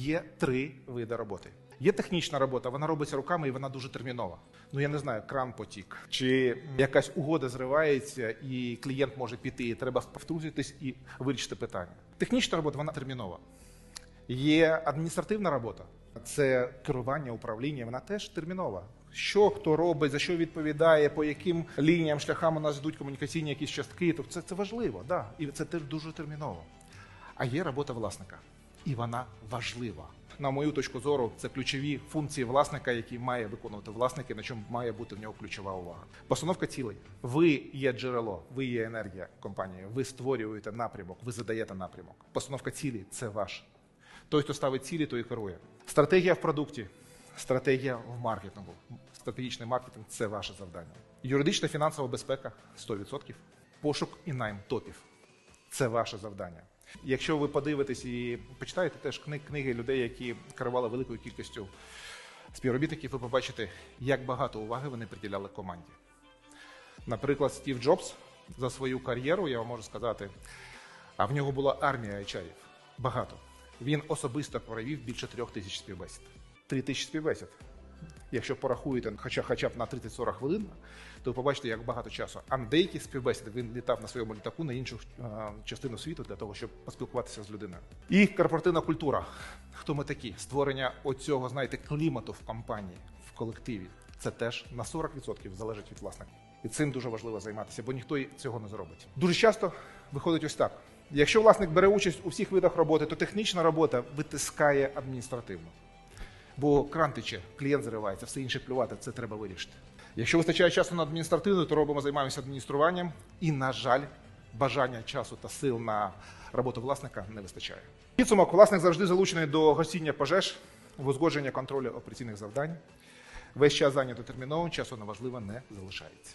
є три види роботи. Є технічна робота, вона робиться руками і вона дуже термінова. Ну я не знаю, кран потік, чи якась угода зривається, і клієнт може піти, і треба втрутитись і вирішити питання. Технічна робота вона термінова. Є адміністративна робота, це керування, управління, вона теж термінова. Що хто робить, за що відповідає, по яким лініям, шляхам у нас йдуть комунікаційні якісь частки, то це, це важливо, да. і це теж дуже терміново. А є робота власника, і вона важлива. На мою точку зору, це ключові функції власника, які має виконувати власник, і на чому має бути в нього ключова увага. Постановка цілей. Ви є джерело, ви є енергія компанії, ви створюєте напрямок, ви задаєте напрямок. Постановка цілей це ваш. Той, хто ставить цілі, той і керує. Стратегія в продукті, стратегія в маркетингу. Стратегічний маркетинг це ваше завдання. Юридична фінансова безпека 100%. Пошук і найм топів. Це ваше завдання. Якщо ви подивитесь і почитаєте теж кни- книги людей, які керували великою кількістю співробітників, ви побачите, як багато уваги вони приділяли команді. Наприклад, Стів Джобс за свою кар'єру, я вам можу сказати, а в нього була армія HR. Багато. Він особисто провів більше трьох тисяч співбесід. Три тисячі співбесід. Якщо порахуєте хоча, хоча б на 30-40 хвилин, то ви побачите, як багато часу. А деякі співбесіди він літав на своєму літаку на іншу е, частину світу для того, щоб поспілкуватися з людиною. І корпоративна культура. Хто ми такі? Створення оцього, знаєте, клімату в компанії, в колективі. Це теж на 40% залежить від власника. І цим дуже важливо займатися, бо ніхто цього не зробить. Дуже часто виходить ось так: якщо власник бере участь у всіх видах роботи, то технічна робота витискає адміністративну. Бо кран тече, клієнт зривається, все інше плювати, це треба вирішити. Якщо вистачає часу на адміністративну, то робимо, займаємося адмініструванням. І, на жаль, бажання часу та сил на роботу власника не вистачає. Підсумок, власник завжди залучений до гасіння пожеж, узгодження контролю операційних завдань. Весь час зайнято терміново, часу на важливе не залишається.